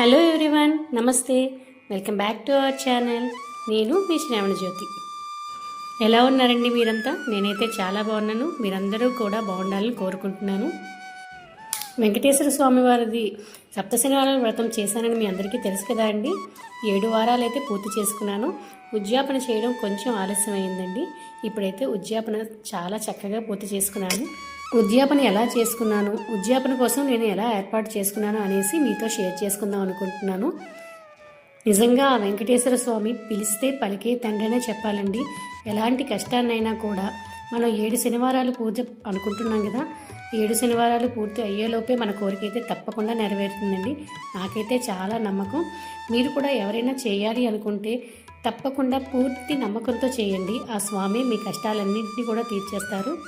Hello everyone నమస్తే. Welcome back to our channel నేను మీ శ్రావణ జ్యోతి ఎలా ఉన్నారండి మీరంతా? నేనైతే చాలా బాగున్నాను. మీరందరూ కూడా బాగుండాలని కోరుకుంటున్నాను. వెంకటేశ్వర స్వామి వారిది సప్తశనివారాల వ్రతం చేశానని మీ అందరికీ తెలుసు కదా అండి. ఏడు వారాలు అయితే పూర్తి చేసుకున్నాను. ఉద్యాపన చేయడం కొంచెం ఆలస్యం అయిందండి ఇప్పుడైతే ఉద్యాపన చాలా చక్కగా పూర్తి చేసుకున్నాను. ఉద్యాపన ఎలా చేసుకున్నాను? ఉద్యాపన కోసం నేను ఎలా ఏర్పాటు చేసుకున్నాను అనేసి మీతో షేర్ చేసుకుందాం అనుకుంటున్నాను. నిజంగా ఆ వెంకటేశ్వర స్వామి పిలిస్తే పలికే తండ్రినే చెప్పాలండి. ఎలాంటి కష్టాన్నైనా కూడా మనం ఏడు శనివారాలు పూజ అనుకుంటున్నాం కదా ఏడు శనివారాలు పూర్తి అయ్యేలోపే మన కోరిక అయితే తప్పకుండా నెరవేరుతుందండి. నాకైతే చాలా నమ్మకం. మీరు కూడా ఎవరైనా చేయాలి అనుకుంటే తప్పకుండా పూర్తి నమ్మకంతో చేయండి. ఆ స్వామి మీ కష్టాలన్నింటినీ కూడా తీర్చేస్తారు.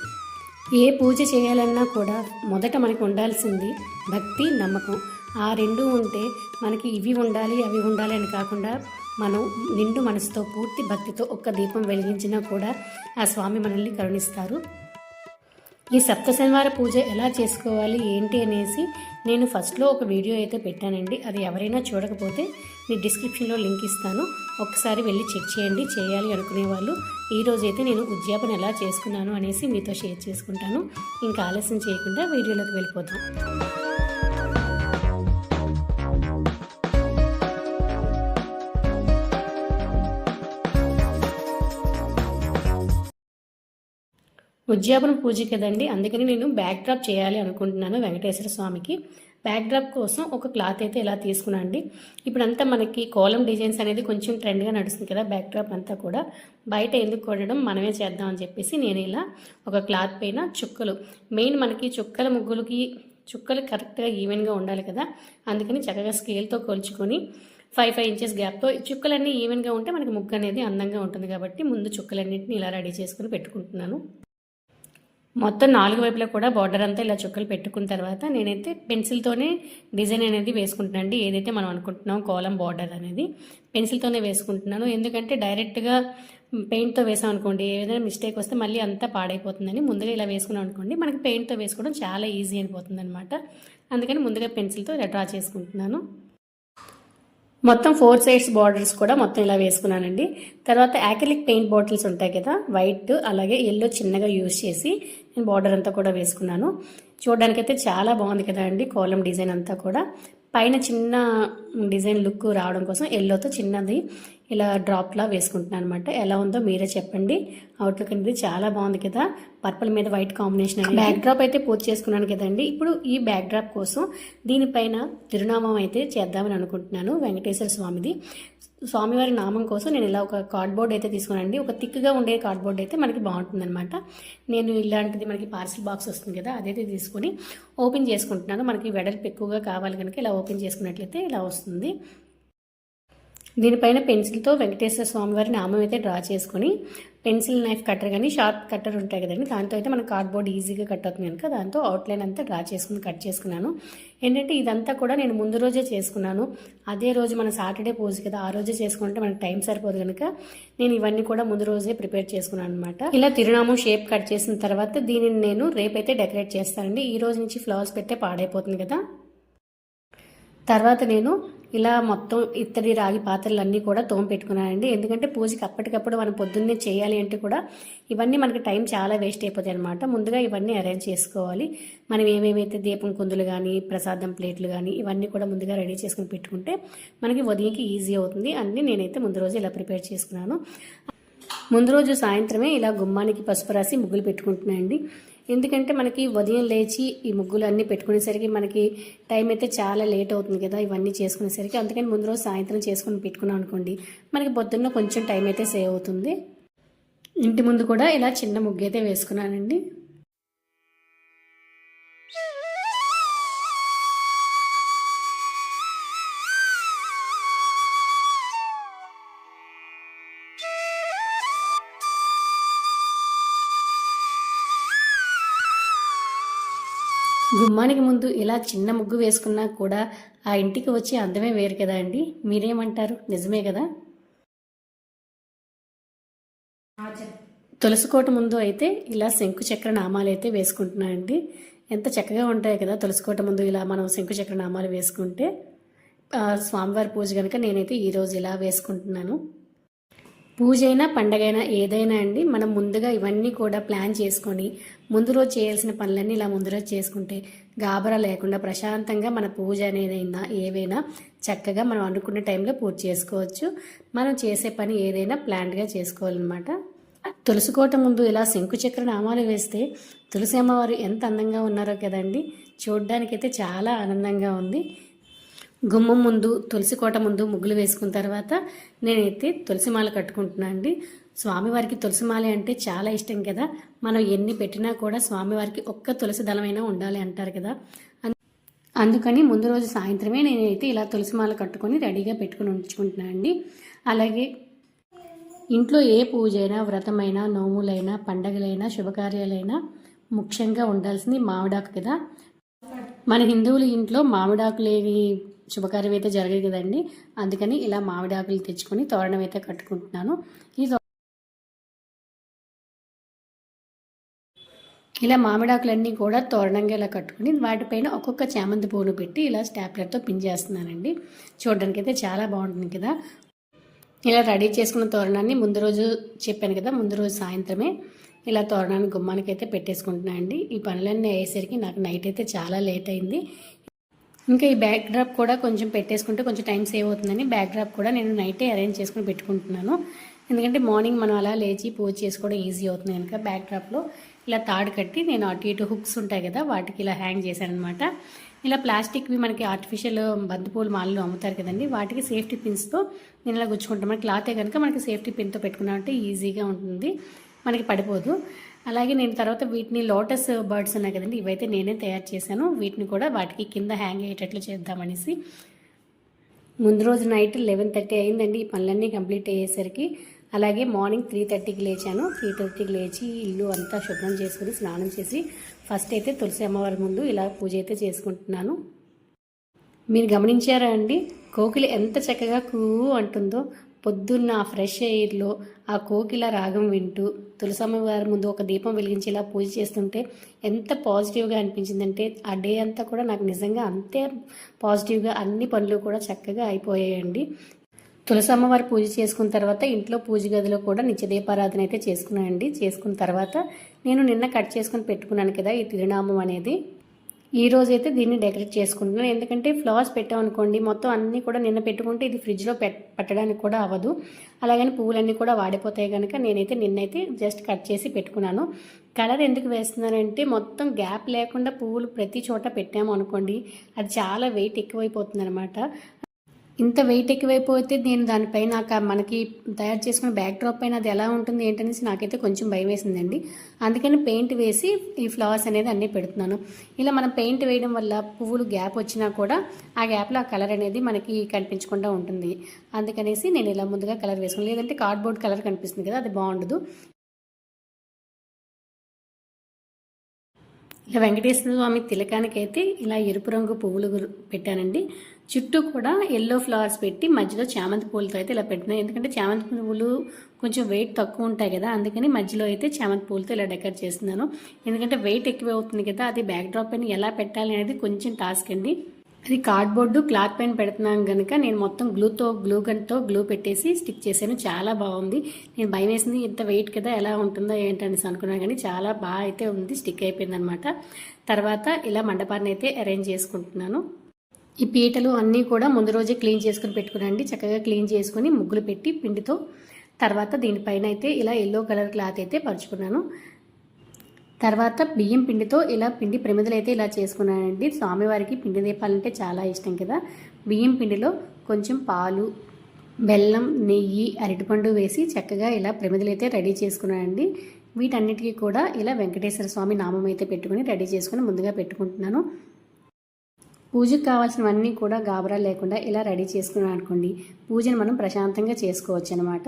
ఏ పూజ చేయాలన్నా కూడా మొదట మనకు ఉండాల్సింది భక్తి నమ్మకం. ఆ రెండు ఉంటే మనకి ఇవి ఉండాలి అవి ఉండాలి అని కాకుండా మనం నిండు మనసుతో పూర్తి భక్తితో ఒక్క దీపం వెలిగించినా కూడా ఆ స్వామి మనల్ని కరుణిస్తారు. ఈ సప్త శనివార పూజ ఎలా చేసుకోవాలి ఏంటి అనేసి నేను ఫస్ట్లో ఒక వీడియో అయితే పెట్టానండి. అది ఎవరైనా చూడకపోతే నేను డిస్క్రిప్షన్లో లింక్ ఇస్తాను. ఒకసారి వెళ్ళి చెక్ చేయండి చేయాలి అనుకునే వాళ్ళు. ఈరోజు అయితే నేను ఉద్యాపన ఎలా చేసుకున్నాను అనేసి మీతో షేర్ చేసుకుంటాను. ఇంకా ఆలస్యం చేయకుండా వీడియోలోకి వెళ్ళిపోతాం ఉద్యాపన పూజ కదండి. అందుకని నేను బ్యాక్ డ్రాప్ చేయాలి అనుకుంటున్నాను వెంకటేశ్వర స్వామికి. బ్యాక్ డ్రాప్ కోసం ఒక క్లాత్ అయితే ఇలా తీసుకున్నాను అండి. ఇప్పుడంతా మనకి కోలం డిజైన్స్ అనేది కొంచెం ట్రెండ్గా నడుస్తుంది కదా బ్యాక్ డ్రాప్ అంతా కూడా. బయట ఎందుకు కొనడం మనమే చేద్దామని చెప్పేసి నేను ఇలా ఒక క్లాత్ పైన చుక్కలు. మెయిన్ మనకి చుక్కల ముగ్గులకి చుక్కలు కరెక్ట్గా ఈవెన్గా ఉండాలి కదా. అందుకని చక్కగా స్కేల్తో కొలుచుకొని ఫైవ్ ఫైవ్ ఇంచెస్ గ్యాప్తో చుక్కలన్నీ ఈవెన్గా ఉంటే మనకి ముగ్గు అనేది అందంగా ఉంటుంది కాబట్టి ముందు చుక్కలన్నింటినీ ఇలా రెడీ చేసుకుని పెట్టుకుంటున్నాను. మొత్తం నాలుగు వైపులా కూడా బార్డర్ అంతా ఇలా చుక్కలు పెట్టుకున్న తర్వాత నేనైతే పెన్సిల్తోనే డిజైన్ అనేది వేసుకుంటున్నాను అండి. ఏదైతే మనం అనుకుంటున్నాం కోలం బార్డర్ అనేది పెన్సిల్తోనే వేసుకుంటున్నాను. ఎందుకంటే డైరెక్ట్గా పెయింట్తో వేసాం అనుకోండి ఏదైనా మిస్టేక్ వస్తే మళ్ళీ అంతా పాడైపోతుందని ముందుగా ఇలా వేసుకున్నాం అనుకోండి మనకి పెయింట్తో వేసుకోవడం చాలా ఈజీ అయిపోతుంది అనమాట అందుకని ముందుగా పెన్సిల్తో ఇలా డ్రా చేసుకుంటున్నాను. మొత్తం ఫోర్ సైడ్స్ బార్డర్స్ కూడా మొత్తం ఇలా వేసుకున్నానండి. తర్వాత యాక్రిలిక్ పెయింట్ బాటిల్స్ ఉంటాయి కదా వైట్ అలాగే ఎల్లో చిన్నగా యూజ్ చేసి నేను బార్డర్ అంతా కూడా వేసుకున్నాను. చూడడానికైతే చాలా బాగుంది కదా అండి కోలం డిజైన్ అంతా కూడా. పైన చిన్న డిజైన్ లుక్ రావడం కోసం ఎల్లోతో చిన్నది ఇలా డ్రాప్లా వేసుకుంటున్నాను అనమాట ఎలా ఉందో మీరే చెప్పండి. అవుట్లుక్ అనేది చాలా బాగుంది కదా. పర్పుల్ మీద వైట్ కాంబినేషన్ బ్యాక్ డ్రాప్ అయితే పూర్తి చేసుకున్నాను కదండి ఇప్పుడు ఈ బ్యాక్ డ్రాప్ కోసం దీనిపైన తిరునామం అయితే చేద్దామని అనుకుంటున్నాను. వెంకటేశ్వర స్వామిది. స్వామివారి నామం కోసం నేను ఇలా ఒక కార్డ్బోర్డ్ అయితే తీసుకున్నానండి. ఒక థిక్గా ఉండే కార్డ్బోర్డ్ అయితే మనకి బాగుంటుందన్నమాట. నేను ఇలాంటిది మనకి పార్సిల్ బాక్స్ వస్తుంది కదా అదైతే తీసుకొని ఓపెన్ చేసుకుంటున్నాను. మనకి వెడల్పు ఎక్కువగా కావాలి కనుక ఇలా ఓపెన్ చేసుకున్నట్లయితే ఇలా వస్తుంది. దీనిపైన పెన్సిల్తో వెంకటేశ్వర స్వామివారి నామం అయితే డ్రా చేసుకొని పెన్సిల్ నైఫ్ కట్టర్ కానీ షార్ప్ కట్టర్ ఉంటాయి కదండి. దాంతో అయితే మన కార్డ్బోర్డ్ ఈజీగా కట్ అవుతుంది కనుక దాంతో అవుట్లైన్ అంతా డ్రా చేసుకుని కట్ చేసుకున్నాను. ఏంటంటే ఇదంతా కూడా నేను ముందు రోజే చేసుకున్నాను. అదే రోజు మన సాటర్డే పూజ కదా ఆ రోజే చేసుకుంటే మనకు టైం సరిపోదు కనుక నేను ఇవన్నీ కూడా ముందు రోజే ప్రిపేర్ చేసుకున్నాను అనమాట ఇలా తిరునామం షేప్ కట్ చేసిన తర్వాత దీనిని నేను రేపైతే డెకరేట్ చేస్తానండి. ఈ రోజు నుంచి ఫ్లవర్స్ పెట్టే పాడైపోతుంది కదా. తర్వాత నేను ఇలా మొత్తం ఇత్తడి రాగి పాత్రలు అన్నీ కూడా తోమ పెట్టుకున్నానండి. ఎందుకంటే పూజకి అప్పటికప్పుడు మనం పొద్దున్నే చేయాలి అంటే కూడా ఇవన్నీ మనకి టైం చాలా వేస్ట్ అయిపోతాయి అనమాట ముందుగా ఇవన్నీ అరేంజ్ చేసుకోవాలి. మనం ఏమేమైతే దీపం కుందులు కానీ ప్రసాదం ప్లేట్లు కానీ ఇవన్నీ కూడా ముందుగా రెడీ చేసుకుని పెట్టుకుంటే మనకి ఉదయంకి ఈజీ అవుతుంది. అన్నీ నేనైతే ముందు రోజు ఇలా ప్రిపేర్ చేసుకున్నాను. ముందు రోజు సాయంత్రమే ఇలా గుమ్మానికి పసుపు రాసి ముగ్గులు పెట్టుకుంటున్నాయండి ఎందుకంటే మనకి ఉదయం లేచి ఈ ముగ్గులు అన్నీ పెట్టుకునేసరికి మనకి టైం అయితే చాలా లేట్ అవుతుంది కదా ఇవన్నీ చేసుకునేసరికి. అందుకని ముందు రోజు సాయంత్రం చేసుకుని పెట్టుకున్నాం అనుకోండి మనకి పొద్దున్న కొంచెం టైం అయితే సేవ్ అవుతుంది. ఇంటి ముందు కూడా ఇలా చిన్న ముగ్గు అయితే వేసుకున్నానండి. గుమ్మానికి ముందు ఇలా చిన్న ముగ్గు వేసుకున్నా కూడా ఆ ఇంటికి వచ్చే అందమే వేరు కదా అండి? మీరేమంటారు? నిజమే కదా? తులసికోట ముందు అయితే ఇలా శంకు చక్ర నామాలు అయితే వేసుకుంటున్నానండి ఎంత చక్కగా ఉంటాయి కదా తులసికోట ముందు ఇలా మనం శంకు చక్ర నామాలు వేసుకుంటే. స్వామివారి పూజ కనుక నేనైతే ఈరోజు ఇలా వేసుకుంటున్నాను. పూజ అయినా పండగ అయినా ఏదైనా అండి మనం ముందుగా ఇవన్నీ కూడా ప్లాన్ చేసుకొని ముందు రోజు చేయాల్సిన పనులన్నీ ఇలా ముందు రోజు చేసుకుంటే గాబరా లేకుండా ప్రశాంతంగా మన పూజ అనేదైనా ఏవైనా చక్కగా మనం అనుకున్న టైంలో పూర్తి చేసుకోవచ్చు. మనం చేసే పని ఏదైనా ప్లాన్గా చేసుకోవాలన్నమాట. తులసి కోట ముందు ఇలా శంకు చక్ర నామాలు వేస్తే తులసి అమ్మవారు ఎంత అందంగా ఉన్నారో కదండి. చూడ్డానికైతే చాలా ఆనందంగా ఉంది. గుమ్మం ముందు తులసి కోట ముందు ముగ్గులు వేసుకున్న తర్వాత నేనైతే తులసి మాల కట్టుకుంటున్నాను అండి. స్వామివారికి తులసి మాల అంటే చాలా ఇష్టం కదా. మనం ఎన్ని పెట్టినా కూడా స్వామివారికి ఒక్క తులసి దళమైనా ఉండాలి అంటారు కదా. అందుకని ముందు రోజు సాయంత్రమే నేనైతే ఇలా తులసి మాల కట్టుకొని రెడీగా పెట్టుకుని ఉంచుకుంటున్నాను అండి. అలాగే ఇంట్లో ఏ పూజ అయినా వ్రతమైనా నోములైనా పండగలైనా శుభకార్యాలైనా ముఖ్యంగా ఉండాల్సింది మామిడాకు కదా. మన హిందువుల ఇంట్లో మామిడాకు లేని శుభకార్యం అయితే జరగదు కదండి. అందుకని ఇలా మామిడాకులు తెచ్చుకొని తోరణం అయితే కట్టుకుంటున్నాను. ఈ తో- ఇలా మామిడాకులన్నీ కూడా తోరణంగా ఇలా కట్టుకుని వాటిపైన ఒక్కొక్క చామంతి పువ్వును పెట్టి ఇలా స్టాప్లర్తో పిన్ చేస్తున్నానండి. చూడడానికి అయితే చాలా బాగుంటుంది కదా. ఇలా రెడీ చేసుకున్న తోరణాన్ని ముందు రోజు చెప్పాను కదా ముందు రోజు సాయంత్రమే ఇలా తోరణాన్ని గుమ్మానికి అయితే పెట్టేసుకుంటున్నాను అండి ఈ పనులన్నీ అయ్యేసరికి నాకు నైట్ అయితే చాలా లేట్ అయింది. ఇంకా ఈ బ్యాక్ డ్రాప్ కూడా కొంచెం పెట్టేసుకుంటే కొంచెం టైం సేవ్ అవుతుందని బ్యాక్ డ్రాప్ కూడా నేను నైటే అరేంజ్ చేసుకుని పెట్టుకుంటున్నాను. ఎందుకంటే మార్నింగ్ మనం అలా లేచి పూజ చేసుకోవడం ఈజీ అవుతుంది కనుక బ్యాక్ డ్రాప్లో ఇలా తాడు కట్టి నేను అటు ఇటు హుక్స్ ఉంటాయి కదా వాటికి ఇలా హ్యాంగ్ చేశాను అనమాట ఇలా ప్లాస్టిక్వి మనకి ఆర్టిఫిషియల్ బంతిపూలు మాలలో అమ్ముతారు కదండి వాటికి సేఫ్టీ పిన్స్తో నేను ఇలా గుచ్చుకుంటాను. మన క్లాతే కనుక మనకి సేఫ్టీ పిన్తో పెట్టుకున్నామంటే ఈజీగా ఉంటుంది. మనకి పడిపోదు. అలాగే నేను తర్వాత వీటిని లోటస్ బర్డ్స్ ఉన్నాయి కదండి ఇవైతే నేనే తయారు చేశాను. వీటిని కూడా వాటికి కింద హ్యాంగ్ అయ్యేటట్లు చేద్దామనేసి. ముందు రోజు నైట్ లెవెన్ థర్టీ అయిందండి ఈ పనులన్నీ కంప్లీట్ అయ్యేసరికి. అలాగే మార్నింగ్ త్రీ థర్టీకి లేచాను. త్రీ థర్టీకి లేచి ఇల్లు అంతా శుభ్రం చేసుకుని స్నానం చేసి ఫస్ట్ అయితే తులసి అమ్మవారి ముందు ఇలా పూజ అయితే చేసుకుంటున్నాను. మీరు గమనించారా అండి? కోకిలి ఎంత చక్కగా కూ అంటుందో. పొద్దున్న ఆ ఫ్రెష్ ఎయిర్లో ఆ కోకిల రాగం వింటూ తులసమ్మ వారి ముందు ఒక దీపం వెలిగించి ఇలా పూజ చేస్తుంటే ఎంత పాజిటివ్గా అనిపించిందంటే ఆ డే అంతా కూడా నాకు నిజంగా అంతే పాజిటివ్గా అన్ని పనులు కూడా చక్కగా అయిపోయాయండి. తులసమ్మ వారి పూజ చేసుకున్న తర్వాత ఇంట్లో పూజ గదిలో కూడా నిత్యదీపారాధన అయితే చేసుకున్నానండి. చేసుకున్న తర్వాత నేను నిన్న కట్ చేసుకుని పెట్టుకున్నాను కదా ఈ తిరునామం అనేది. ఈ రోజు అయితే దీన్ని డెకరేట్ చేసుకుంటున్నాను. ఎందుకంటే ఫ్లవర్స్ పెట్టామనుకోండి మొత్తం అన్నీ కూడా నిన్న పెట్టుకుంటే ఇది ఫ్రిడ్జ్లో పెట్టడానికి కూడా అవ్వదు. అలాగని పువ్వులన్నీ కూడా వాడిపోతాయి కనుక నేనైతే నిన్నైతే జస్ట్ కట్ చేసి పెట్టుకున్నాను. కలర్ ఎందుకు వేస్తున్నానంటే మొత్తం గ్యాప్ లేకుండా పువ్వులు ప్రతి చోట పెట్టాము అనుకోండి అది చాలా వెయిట్ ఎక్కువైపోతుంది అనమాట ఇంత వెయిట్ ఎక్కువైపోతే నేను దానిపైన మనకి తయారు చేసుకున్న బ్యాక్ డ్రాప్ పైన అది ఎలా ఉంటుంది ఏంటనేసి నాకైతే కొంచెం భయం వేసిందండి. అందుకని పెయింట్ వేసి ఈ ఫ్లవర్స్ అనేది అన్నీ పెడుతున్నాను. ఇలా మనం పెయింట్ వేయడం వల్ల పువ్వులు గ్యాప్ వచ్చినా కూడా ఆ గ్యాప్లో ఆ కలర్ అనేది మనకి కనిపించకుండా ఉంటుంది. అందుకనేసి నేను ఇలా ముందుగా కలర్ వేసుకున్నాను. లేదంటే కార్డ్బోర్డ్ కలర్ కనిపిస్తుంది కదా అది బాగుండదు. ఇలా వెంకటేశ్వర స్వామి తిలకానికి అయితే ఇలా ఎరుపు రంగు పువ్వులు పెట్టానండి. చుట్టూ కూడా ఎల్లో ఫ్లవర్స్ పెట్టి మధ్యలో చామంతి పూలతో అయితే ఇలా పెట్టినాయి ఎందుకంటే చామంతి పువ్వులు కొంచెం వెయిట్ తక్కువ ఉంటాయి కదా అందుకని మధ్యలో అయితే చామంతి పూలతో ఇలా డెకరేట్ చేస్తున్నాను. ఎందుకంటే వెయిట్ ఎక్కువ అవుతుంది కదా అది బ్యాక్ డ్రాప్ పైన ఎలా పెట్టాలి అనేది కొంచెం టాస్క్ అండి. అది కార్డ్బోర్డు క్లాత్ పైన పెడుతున్నాను కనుక నేను మొత్తం గ్లూతో గ్లూ గన్తో గ్లూ పెట్టేసి స్టిక్ చేశాను. చాలా బాగుంది. నేను భయం వేసింది ఇంత వెయిట్ కదా ఎలా ఉంటుందో ఏంటనేసి అనుకున్నాను కానీ చాలా బాగా అయితే ఉంది స్టిక్ అయిపోయింది అనమాట తర్వాత ఇలా మండపాన్ని అయితే అరేంజ్ చేసుకుంటున్నాను. ఈ పీటలు అన్నీ కూడా ముందు రోజే క్లీన్ చేసుకుని పెట్టుకునండి. చక్కగా క్లీన్ చేసుకుని ముగ్గులు పెట్టి పిండితో తర్వాత దీనిపైన అయితే ఇలా ఎల్లో కలర్ క్లాత్ అయితే పరుచుకున్నాను. తర్వాత బియ్యం పిండితో ఇలా పిండి ప్రమిదలు అయితే ఇలా చేసుకున్నానండి. స్వామివారికి పిండి దీపాలంటే చాలా ఇష్టం కదా. బియ్యం పిండిలో కొంచెం పాలు బెల్లం నెయ్యి అరటిపండు వేసి చక్కగా ఇలా ప్రమిదలు అయితే రెడీ చేసుకున్నానండి. వీటన్నిటికీ కూడా ఇలా వెంకటేశ్వర స్వామి నామం అయితే పెట్టుకుని రెడీ చేసుకుని ముందుగా పెట్టుకుంటున్నాను. పూజకు కావాల్సినవన్నీ కూడా గాబరా లేకుండా ఇలా రెడీ చేసుకున్నాం అనుకోండి. పూజను మనం ప్రశాంతంగా చేసుకోవచ్చు అనమాట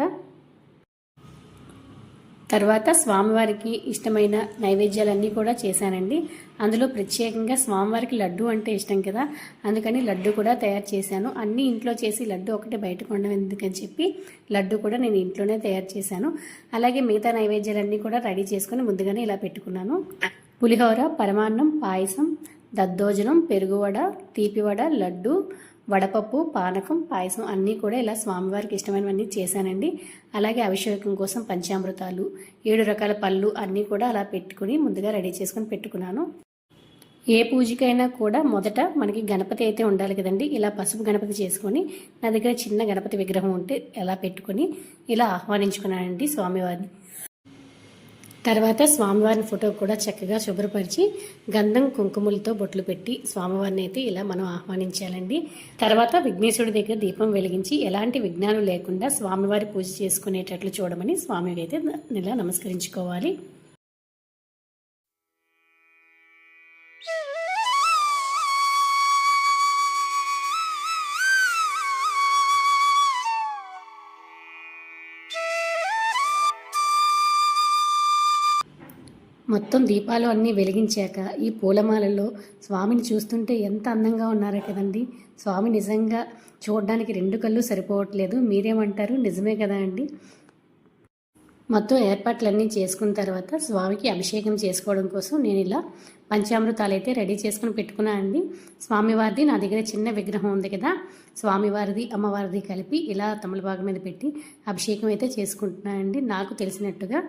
తర్వాత స్వామివారికి ఇష్టమైన నైవేద్యాలన్నీ కూడా చేశానండి. అందులో ప్రత్యేకంగా స్వామివారికి లడ్డు అంటే ఇష్టం కదా. అందుకని లడ్డు కూడా తయారు చేశాను. అన్నీ ఇంట్లో చేసి లడ్డు ఒకటే బయట కొనడం ఎందుకని చెప్పి లడ్డు కూడా నేను ఇంట్లోనే తయారు చేశాను. అలాగే మిగతా నైవేద్యాలన్నీ కూడా రెడీ చేసుకుని ముందుగానే ఇలా పెట్టుకున్నాను. పులిహోర పరమాన్నం పాయసం దద్దోజనం పెరుగువడ తీపివడ లడ్డు వడపప్పు పానకం పాయసం అన్నీ కూడా ఇలా స్వామివారికి ఇష్టమైనవన్నీ చేశానండి. అలాగే అభిషేకం కోసం పంచామృతాలు ఏడు రకాల పళ్ళు అన్నీ కూడా అలా పెట్టుకుని ముందుగా రెడీ చేసుకొని పెట్టుకున్నాను. ఏ పూజకైనా కూడా మొదట మనకి గణపతి అయితే ఉండాలి కదండి. ఇలా పసుపు గణపతి చేసుకొని నా దగ్గర చిన్న గణపతి విగ్రహం ఉంటే ఎలా పెట్టుకొని ఇలా ఆహ్వానించుకున్నానండి స్వామివారిని. తర్వాత స్వామివారిని ఫోటో కూడా చక్కగా శుభ్రపరిచి గంధం కుంకుమలతో బొట్లు పెట్టి స్వామివారిని అయితే ఇలా మనం ఆహ్వానించాలండి. తర్వాత విఘ్నేశ్వరుడి దగ్గర దీపం వెలిగించి ఎలాంటి విఘ్నాలు లేకుండా స్వామివారి పూజ చేసుకునేటట్లు చూడమని స్వామికి అయితే ఇలా నమస్కరించుకోవాలి. మొత్తం దీపాలు అన్నీ వెలిగించాక ఈ పూలమాలలో స్వామిని చూస్తుంటే ఎంత అందంగా ఉన్నారో కదండి. స్వామి నిజంగా చూడడానికి రెండు కళ్ళు సరిపోవట్లేదు. మీరేమంటారు? నిజమే కదా అండి. మొత్తం ఏర్పాట్లన్నీ చేసుకున్న తర్వాత స్వామికి అభిషేకం చేసుకోవడం కోసం నేను ఇలా పంచామృతాలు అయితే రెడీ చేసుకుని పెట్టుకున్నాను అండి. స్వామివారిది నా దగ్గర చిన్న విగ్రహం ఉంది కదా. స్వామివారిది అమ్మవారిది కలిపి ఇలా తమలపాకు మీద పెట్టి అభిషేకం అయితే చేసుకుంటున్నానండి నాకు తెలిసినట్టుగా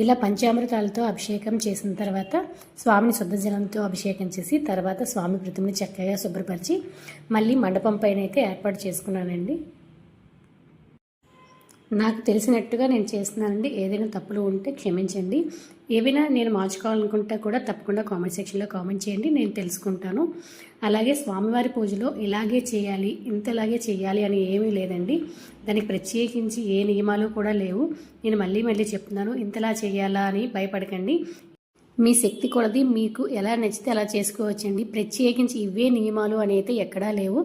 ఇలా పంచామృతాలతో అభిషేకం చేసిన తర్వాత స్వామిని శుద్ధ జలంతో అభిషేకం చేసి తర్వాత స్వామి కృతిని చక్కగా శుభ్రపరిచి మళ్ళీ మండపం పైన అయితే ఏర్పాటు చేసుకున్నానండి. నాకు తెలిసినట్టుగా నేను చేస్తున్నానండి. ఏదైనా తప్పులు ఉంటే క్షమించండి. ఏవైనా నేను మార్చుకోవాలనుకుంటే కూడా తప్పకుండా కామెంట్ సెక్షన్లో కామెంట్ చేయండి. నేను తెలుసుకుంటాను. అలాగే స్వామివారి పూజలో ఇలాగే చేయాలి ఇంతలాగే చేయాలి అని ఏమీ లేదండి. దానికి ప్రత్యేకించి ఏ నియమాలు కూడా లేవు. నేను మళ్ళీ మళ్ళీ చెప్తున్నాను ఇంతలా చేయాలా అని భయపడకండి. మీ శక్తి కొలది మీకు ఎలా నచ్చితే అలా చేసుకోవచ్చండి. ప్రత్యేకించి ఇవే నియమాలు అని అయితే ఎక్కడా లేవు.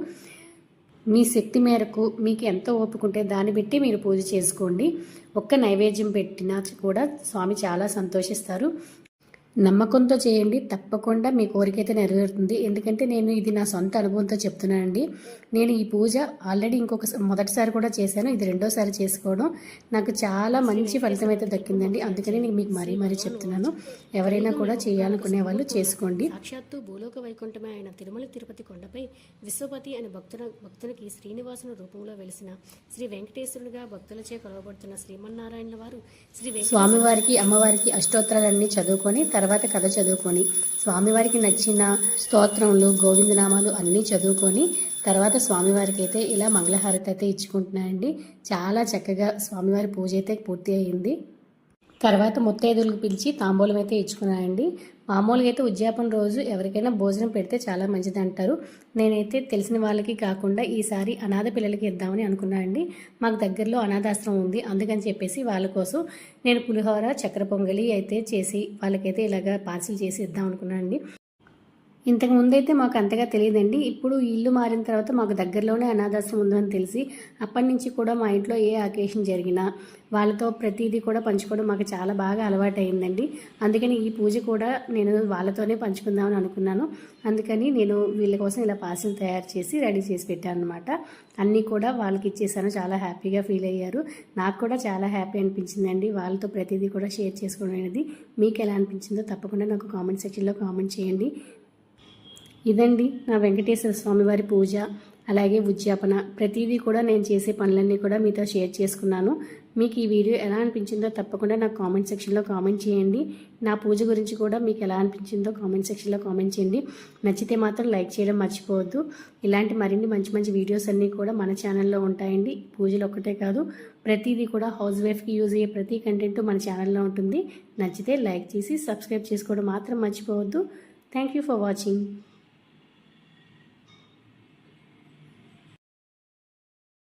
మీ శక్తి మేరకు మీకు ఎంత ఓపుకుంటే దాన్ని బట్టి మీరు పూజ చేసుకోండి. ఒక్క నైవేద్యం పెట్టినా కూడా స్వామి చాలా సంతోషిస్తారు. నమ్మకంతో చేయండి తప్పకుండా మీ కోరిక అయితే నెరవేరుతుంది. ఎందుకంటే నేను ఇది నా సొంత అనుభవంతో చెప్తున్నానండి. నేను ఈ పూజ ఆల్రెడీ ఇంకొక మొదటిసారి కూడా చేశాను. ఇది రెండోసారి చేసుకోవడం నాకు చాలా మంచి ఫలితం అయితే దక్కిందండి. అందుకని నేను మీకు మరీ మరీ చెప్తున్నాను. ఎవరైనా కూడా చేయాలనుకునే వాళ్ళు చేసుకోండి. సాక్షాత్తు భూలోక వైకుంఠమే ఆయన తిరుమల తిరుపతి కొండపై విశ్వపతి అనే భక్తుల భక్తునికి శ్రీనివాసుని రూపంలో వెలిసిన శ్రీ వెంకటేశ్వరునిగా భక్తులచే కొలవబడుతున్న శ్రీమన్నారాయణ వారు శ్రీ స్వామివారికి అమ్మవారికి అష్టోత్తరాలన్నీ చదువుకొని తర్వాత తర్వాత కథ చదువుకొని స్వామివారికి నచ్చిన స్తోత్రములు గోవిందనామాలు అన్నీ చదువుకొని తర్వాత స్వామివారికి అయితే ఇలా మంగళహారతి అయితే ఇచ్చుకుంటున్నాయండి చాలా చక్కగా స్వామివారి పూజ అయితే పూర్తి అయ్యింది తర్వాత ముత్తైదులకు పిలిచి తాంబూలం అయితే ఇచ్చుకున్నానండి మామూలుగా అయితే ఉద్యాపన రోజు ఎవరికైనా భోజనం పెడితే చాలా మంచిది అంటారు. నేనైతే తెలిసిన వాళ్ళకి కాకుండా ఈసారి అనాథ పిల్లలకి ఇద్దామని అనుకున్నానండి. మాకు దగ్గరలో అనాథాశ్రమం ఉంది. అందుకని చెప్పేసి వాళ్ళ కోసం నేను పులిహోర చక్కెర పొంగలి అయితే చేసి వాళ్ళకైతే ఇలాగ పార్సిల్ చేసి ఇద్దాం అనుకున్నానండి. ఇంతకు ముందైతే మాకు అంతగా తెలియదండి. ఇప్పుడు ఇల్లు మారిన తర్వాత మాకు దగ్గరలోనే అనాథాశ్రమం ఉందని తెలిసి అప్పటి నుంచి కూడా మా ఇంట్లో ఏ అకేషన్ జరిగినా వాళ్ళతో ప్రతిదీ కూడా పంచుకోవడం మాకు చాలా బాగా అలవాటు అయిందండి అందుకని ఈ పూజ కూడా నేను వాళ్ళతోనే పంచుకుందామని అనుకున్నాను. అందుకని నేను వీళ్ళ కోసం ఇలా పార్సిల్ తయారు చేసి రెడీ చేసి పెట్టాను అనమాట అన్నీ కూడా వాళ్ళకి ఇచ్చేసాను. చాలా హ్యాపీగా ఫీల్ అయ్యారు. నాకు కూడా చాలా హ్యాపీ అనిపించిందండి. వాళ్ళతో ప్రతిదీ కూడా షేర్ చేసుకోవడం అనేది. మీకు ఎలా అనిపించిందో తప్పకుండా నాకు కామెంట్ సెక్షన్లో కామెంట్ చేయండి. ఇదండి నా వెంకటేశ్వర స్వామివారి పూజ అలాగే ఉద్యాపన. ప్రతిదీ కూడా నేను చేసే పనులన్నీ కూడా మీతో షేర్ చేసుకున్నాను. మీకు ఈ వీడియో ఎలా అనిపించిందో తప్పకుండా నాకు కామెంట్ సెక్షన్లో కామెంట్ చేయండి. నా పూజ గురించి కూడా మీకు ఎలా అనిపించిందో కామెంట్ సెక్షన్లో కామెంట్ చేయండి. నచ్చితే మాత్రం లైక్ చేయడం మర్చిపోవద్దు. ఇలాంటి మరిన్ని మంచి మంచి వీడియోస్ అన్నీ కూడా మన ఛానల్లో ఉంటాయండి. పూజలు ఒక్కటే కాదు ప్రతిదీ కూడా హౌస్ వైఫ్కి యూజ్ అయ్యే ప్రతి కంటెంట్ మన ఛానల్లో ఉంటుంది. నచ్చితే లైక్ చేసి సబ్స్క్రైబ్ చేసుకోవడం మాత్రం మర్చిపోవద్దు. Thank you for watching.